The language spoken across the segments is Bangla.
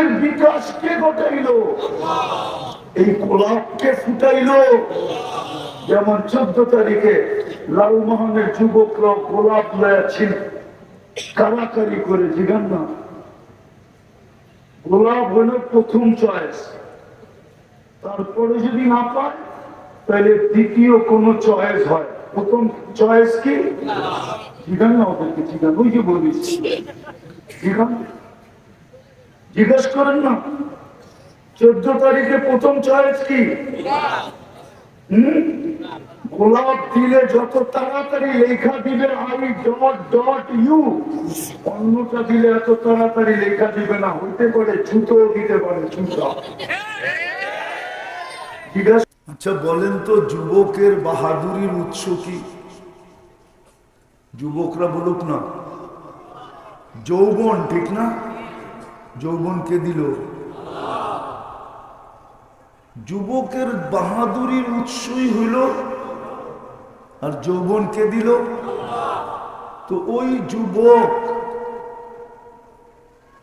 যুবকের বিকাশ কে ঘটাইল? এই গোলাপকে ফুটাইল। যেমন চোদ্দ তারিখে লালমোহনের যুবকরা গোলাপ লয়া ছিল। কারাকারি করে, জিগান না। গোলাপ হলো প্রথম চয়েস। তারপরে যদি না পায়, তাহলে দ্বিতীয় কোন চয়েস হয়। প্রথম চয়েস কি? জিগান না ওদেরকে, জিগান। ওই যে বলিস। জিগান। জিজ্ঞেস করেন না। চোদ্দ তারিখে প্রথম চয়েস কি? গোলাপ দিলে যত তাড়াতাড়ি লেখা দিবে আই ডট ডট ইউ অন্যটা দিলে এত তাড়াতাড়ি লেখা দিবে না, হইতে পারে দিতে পারে আচ্ছা বলেন তো যুবকের বাহাদুরির উৎস কি? যুবকরা বলুক না। যৌবন, ঠিক না? যৌবন কে দিল। যুবকের বাহাদুরির উৎসই হইল আর যৌবন কে দিল। তো ওই যুবক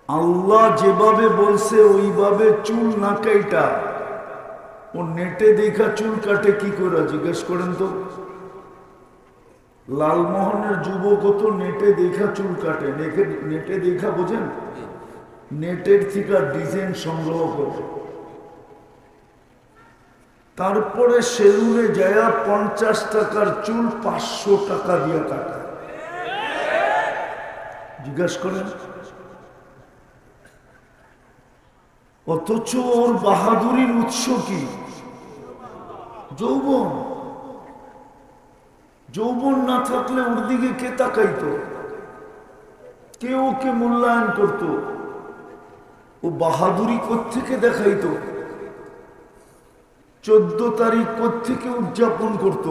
আল্লাহ যেভাবে বলছে, ওইভাবে চুল না কাইটা। ও নেটে দেখা চুল কাটে, কি করে জিজ্ঞেস করেন তো? লালমোহনের যুবক তো নেটে দেখা চুল কাটে। নেটে দেখা বোঝেন? নেটের থেকে ডিজাইন সংগ্রহ করে তারপরে সেলুনে যায় পঞ্চাশ টাকার চুল পাঁচশো টাকা দিয়ে কাটা জিজ্ঞেস করেন, অথচ ওর বাহাদুরির উৎস কি? যৌবন। যৌবন না থাকলে ওর দিকে কে তাকাইতো? কে ওকে মূল্যায়ন করত? ও বাহাদুরি কোত্থেকে দেখাইতো? চোদ্দ তারিখ কোত্থেকে উদযাপন করত?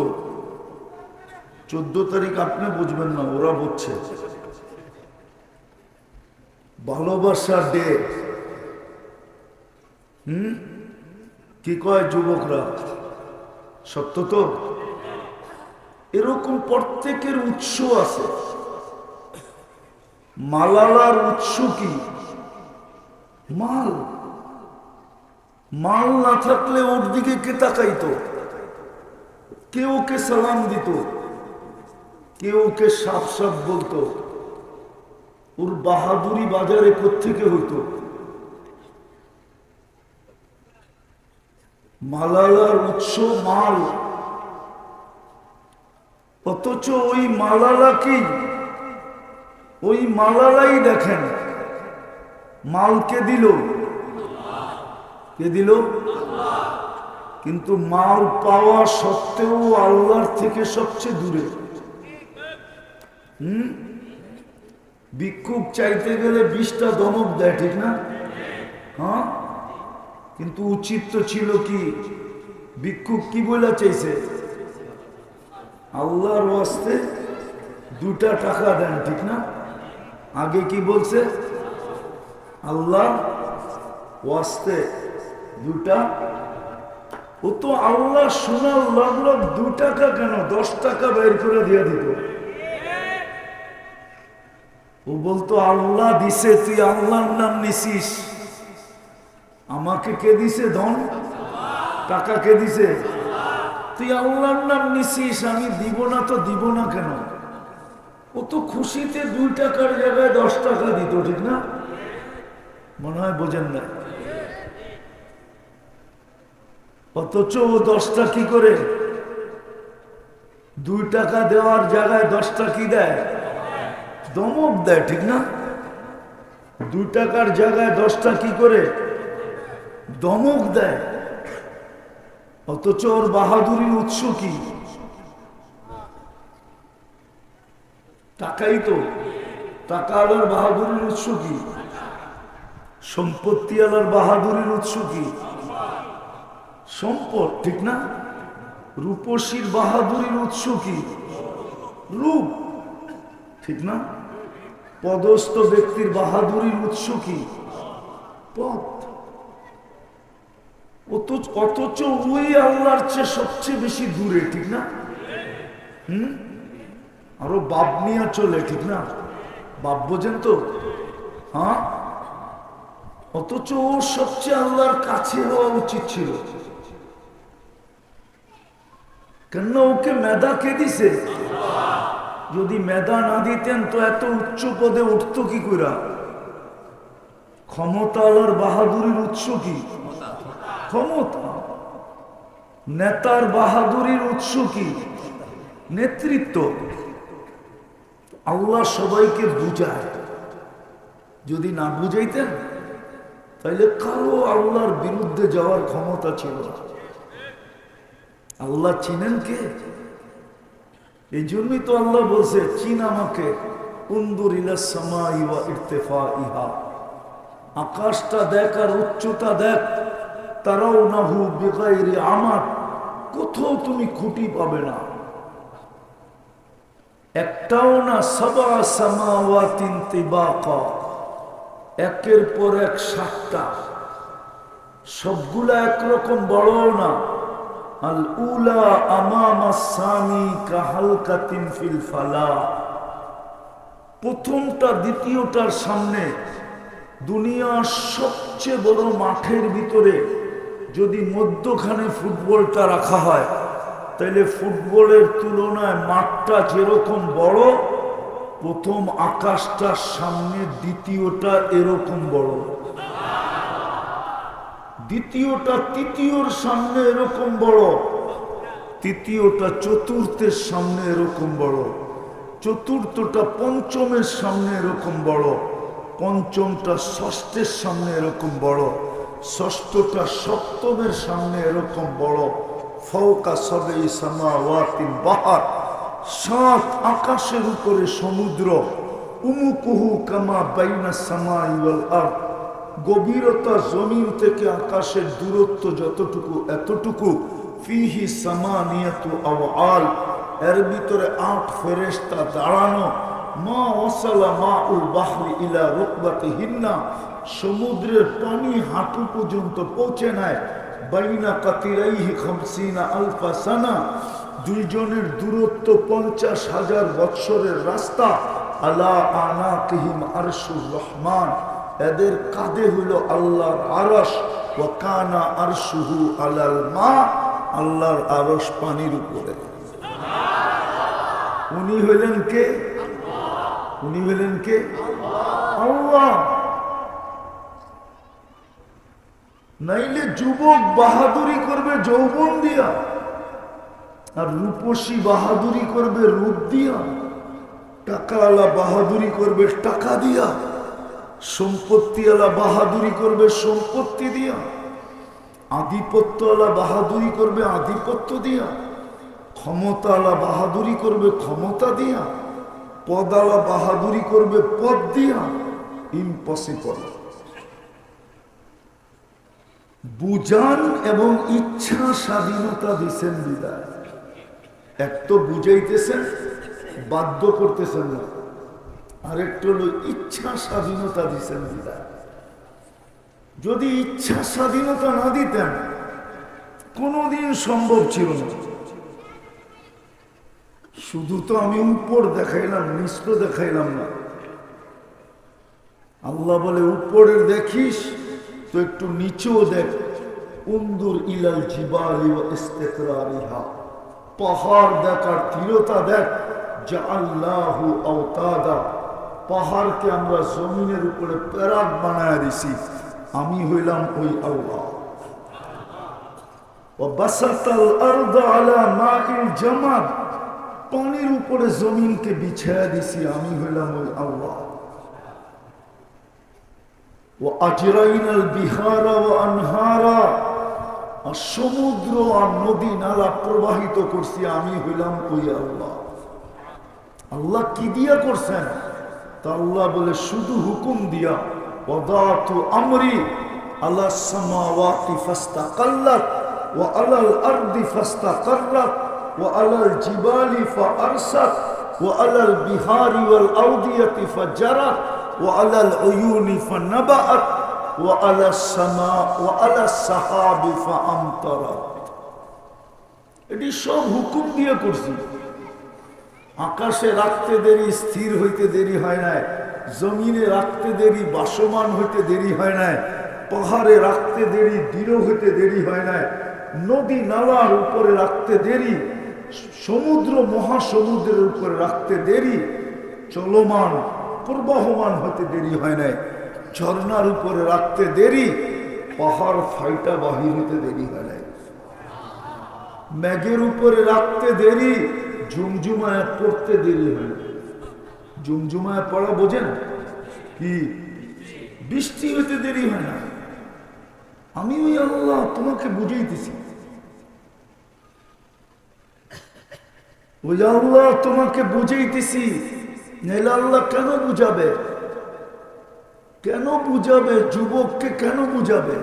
চোদ্দ তারিখ আপনি বুঝবেন না, ওরা বুঝছে। ভালোবাসা ডে। হুম? কি কয় যুবকরা? সত্য তো? এরকম প্রত্যেকের উৎস আছে। মালালার উৎস কি? মাল। মাল না থাকলে ওর দিকে কে তাকাইতো? কে সালাম দিত। কে ওকে সাপ সাপ বলতো। ওর বাহাদুরি বাজারে কোথেকে হইতো? মালালার উৎস মাল। অথচ ওই মালালা কি? ওই মালালাই দেখেন। মালকে দিল? কে দিল? কিন্তু মাল পাওয়া সত্ত্বেও আল্লাহর থেকে সবচেয়ে দূরে। হুম? ভিক্ষুক চাইতে গেলে বিশটা দমক দেয়, ঠিক না? হ্যাঁ? কিন্তু উচিত তো ছিল কি? ভিক্ষুক কি বলে চাইছে? আল্লাহর দুটা টাকা দেন, ঠিক না? আগে কি বলছে? আল্লাহ ওয়াস্তে দুটা। ও তো আল্লাহ শোনার লাগল দু টাকা কেন? দশ টাকা বের করে দিয়ে দিত ও বলতো, আল্লাহ দিছে, তুই আল্লাহর নাম নিছিস। আমাকে কে দিছে, ধন? টাকা কে দিছে? তুই আল্লাহর নাম নিছিস, আমি দিব না তো দিব না কেন? ও তো খুশিতে দুই টাকার জায়গায় দশ টাকা দিত, ঠিক না? মনে হয় বোঝেন না অথচ দশটা কি করে? দুই টাকা দেওয়ার জায়গায় দশটা কি দেয়? দমক দেয়, ঠিক না? দুই টাকার জায়গায় দশটা কি করে? দমক দেয়। অথচ ওর বাহাদুরির উৎস কি? টাকাই তো। টাকা আলার বাহাদুরির উৎস কি? সম্পত্তি আলার বাহাদুরির উৎস কি? সম্পদ, ঠিক না? রূপসীর বাহাদুরির উৎস কি? রূপ, ঠিক না? পদস্থ ব্যক্তির বাহাদুরির উৎস কি? পথ। অথচ ওই আল্লাহর চেয়ে সবচেয়ে বেশি দূরে, ঠিক না? হুম? আরও বাপ নিয়ে চলে, ঠিক না? বাপ বোঝেন তো? হ্যাঁ? অথচ ও সবচেয়ে আল্লাহর কাছে হওয়া উচিত ছিল। কেন ওকে মেধা কে দিছে? যদি মেধা না দিতেন তো এত উচ্চ পদে উঠতো কি কইরা? ক্ষমতা বাহাদুরির উৎস কি? ক্ষমতা। নেতার বাহাদুরির উৎস কি? নেতৃত্ব। আল্লাহ সবাইকে বুঝায়। যদি না বুঝাইতেন তাইলে কারও আল্লাহর বিরুদ্ধে যাওয়ার ক্ষমতা ছিল আল্লাহ চিনেন কে? এই জন্যই তো আল্লাহ বলছে, চিন আমাকে সামা আকাশটা দেখ আর উচ্চতা দেখ তারাও না হু বেগাইরে আমার কোথাও তুমি খুঁটি পাবে না। একটাও না সবা সামাওয়াতিন তিবাকা। একের পর এক সাতটা। সবগুলা একরকম বড় না। আল উলা আমামা সানি কাহালকাতিন ফিল ফালা। প্রথমটা, দ্বিতীয়টার সামনে দুনিয়ার সবচেয়ে বড় মাঠের ভিতরে যদি মধ্যখানে ফুটবলটা রাখা হয় তাহলে ফুটবলের তুলনায় মাঠটা যেরকম বড় প্রথম আকাশটার সামনে দ্বিতীয়টা এরকম বড়। দ্বিতীয়টা তৃতীয়র সামনে এরকম বড়। তৃতীয়টা চতুর্থের সামনে এরকম বড়। চতুর্থটা পঞ্চমের সামনে এরকম বড়। পঞ্চমটা ষষ্ঠের সামনে এরকম বড়। ষষ্ঠটা সপ্তমের সামনে এরকম বড়। ফৌকা সবে সামা ওয়াতিন বাহার। সাত আকাশের উপরে সমুদ্র, উমুকুহু কামা বাইনা সামা ইওয়াল আর গভীরতা জমিন থেকে আকাশের দূরত্ব যতটুকু, এতটুকু, ফিহি সামানিয়াতু আওয়াল। এর ভিতরে আট ফেরেশতা দাঁড়ানো। মা ওসালা মা উল বাহরি ইলা রুকবাতি হিন্না সমুদ্রের পানি হাঁটু পর্যন্ত পৌঁছে নেয়। বাইনা কাতিরাইহি খামসিনা আলফা সানা। দুইজনের দূরত্ব পঞ্চাশ হাজার বৎসরের রাস্তা। আলা আনা কিহিম আরশুর রহমান। এদের কাঁধে হইল আল্লাহর আরস ও কানা আরশুহু আলাল মা। আল্লাহর আরস পানির উপরে। উনি হইলেন কে? উনি হইলেন কে? আল্লাহ। নাইলে যুবক বাহাদুরি করবে যৌবন দিয়া। আর রূপসী বাহাদুরি করবে রূপ দিয়া, টাকাওয়ালা বাহাদুরি করবে টাকা দিয়া, সম্পত্তিওয়ালা বাহাদুরি করবে সম্পত্তি দিয়া, আধিপত্যওয়ালা বাহাদুরি করবে আধিপত্য দিয়া, ক্ষমতাওয়ালা বাহাদুরি করবে ক্ষমতা দিয়া পদালা বাহাদুরি করবে পদ দিয়া ইম্পসিবল বুঝান এবং ইচ্ছা স্বাধীনতা দিছেন বিদায়। এক তো বুঝাইতেছেন, বাধ্য করতেছেন না। আরেকটা হলো ইচ্ছা স্বাধীনতা দিছেন বিদায় যদি ইচ্ছা স্বাধীনতা না দিতেন, কোনোদিন সম্ভব ছিল না। শুধু তো আমি উপর দেখাইলাম তো দেখাইলাম না। আল্লাহ বলে, উপরের দেখিস, তো একটু নিচেও দেখ। উন্দুর ইলাল জিবালি ইস্তেকরারিহা। পাহাড় দেখার তীরতা দেখ যা আল্লাহ আওতাদা পাহাড়কে আমরা জমিনের উপরে প্যারাক বানায় দিছি আমি হইলাম ওই আল্লাহ বাসাতাল আরদা আলা মাইল জামাদ পানির উপরে জমিনকে বিছায়া দিছি আমি হইলাম ওই আল্লাহ ও আজরাইনাল বিহারা ও আনহারা আর সমুদ্র আর নদী নালা প্রবাহিত করছি, আমি হইলাম ওই আল্লাহ। আল্লাহ কি দিয়া করছেন? তা আল্লাহ বলে, শুধু হুকুম দিয়া ওদাতু আমরি আল্লাহ সামাওয়াতি ফাস্তাকাল্লাত, ওয়া আলাল আরদি ফাস্তাকাররাত, ওয়া আলাল জিবালি ফাআরসাত, ওয়া আলাল বিহারি ওয়াল আউদিয়াতি ফাজারাত, ওয়া আলাল উয়ুনি ফানাবাআত ওয়া সামা ওয়া আলাস সাহাবি ফাআমতারাত এটি সব হুকুম দিয়ে করছি। আকাশে রাখতে দেরি, স্থির হইতে দেরি হয় নাই। জমিনে রাখতে দেরি, বাসমান হইতে দেরি হয় নাই। পাহাড়ে রাখতে দেরি, দৃঢ় হতে দেরি হয় না নদী নালার উপরে রাখতে দেরি, সমুদ্র মহাসমুদ্রের উপরে রাখতে দেরি, চলমান, প্রবাহমান হতে দেরি হয় না ঝর্ণার উপরে রাখতে দেরি, পাহাড় ফাইটা বাহির হতে দেরি হয় ম্যাগের উপরে রাখতে দেরি, ঝুমঝুমায় পড়তে দেরি হয় ঝুমঝুমায় পড়া বোঝেন কি? বৃষ্টি হতে দেরি হয় না। আমি ওই আল্লাহ তোমাকে বুঝাইতেছি। ওই আল্লাহ তোমাকে বুঝাইতেছি, নাইলে আল্লাহ কেন বুঝাবে? কেন বুঝাবে? যুবককে কেন বুঝাবে?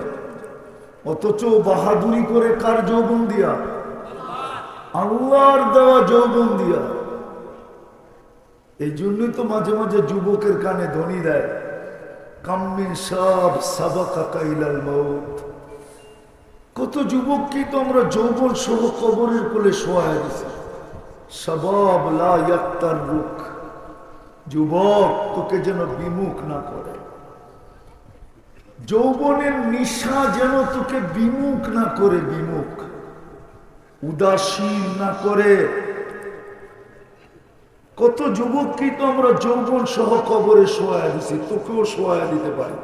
অথচ বাহাদুরি করে কার যৌবন দিয়া? আল্লাহর দেওয়া যৌবন দিয়া। এই জন্যই তো মাঝে মাঝে যুবকের কানে ধ্বনি দেয় কাম্মিন সব সাবাকা কাইলাল মৌত কত যুবককে তো আমরা যৌবন সহ কবরের কোলে শোয়া গেছি সবাব লা ইয়াক্তার রুখ যুবক তোকে যেন বিমুখ না করে। যৌবনের নিশা যেন তোকে বিমুখ না করে, বিমুখ। উদাসীন না করে। কত যুবককে তো আমরা যৌবন সহ কবরে শোয়া দিছি, তোকেও শোয়া দিতে পারি।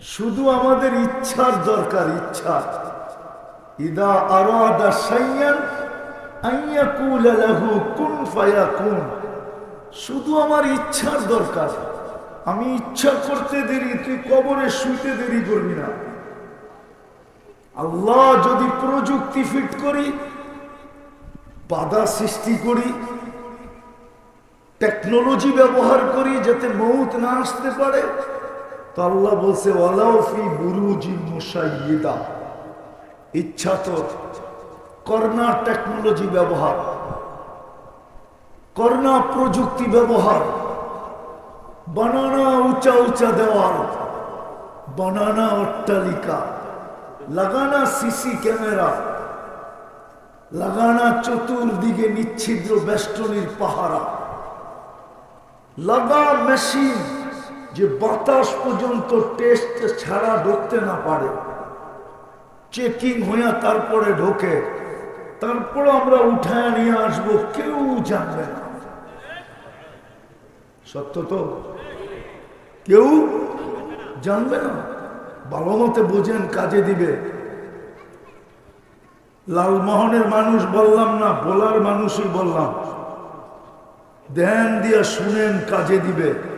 শুধু আমাদের ইচ্ছার দরকার, ইচ্ছা। ইদা ফায়াকুন। শুধু আমার ইচ্ছার দরকার। আমি ইচ্ছা করতে দেরি, তুই কবরে শুইতে দেরি করবি না। আল্লাহ যদি প্রযুক্তি ফিট করি, বাধা সৃষ্টি করি টেকনোলজি ব্যবহার করি যাতে মৌত না আসতে পারে, তো আল্লাহ বলছে ওয়ালাউফি বুরুজি মুসাইয়িদা ইচ্ছা তো করোনা টেকনোলজি ব্যবহার করোনা প্রযুক্তি ব্যবহার। বানানা উঁচা উঁচা দেওয়াল, বানানা অট্টালিকা, লাগানা সিসি ক্যামেরা, লাগানা চতুর্দিকে নিচ্ছিদ্র বেষ্টনীর পাহারা। লাগা মেশিন যে বাতাস পর্যন্ত টেস্ট ছাড়া ঢুকতে না পারে। চেকিং হইয়া তারপরে ঢোকে। তারপর আমরা উঠায় নিয়ে আসব, কেউ জানবে না। সত্য তো? কেউ জানবে না। ভালো মতে বোঝেন, কাজে দিবে। লালমোহনের মানুষ বললাম না, বলার মানুষই বললাম। ধ্যান দিয়া শুনেন, কাজে দিবে।